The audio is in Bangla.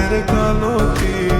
রাতের কালো তীর।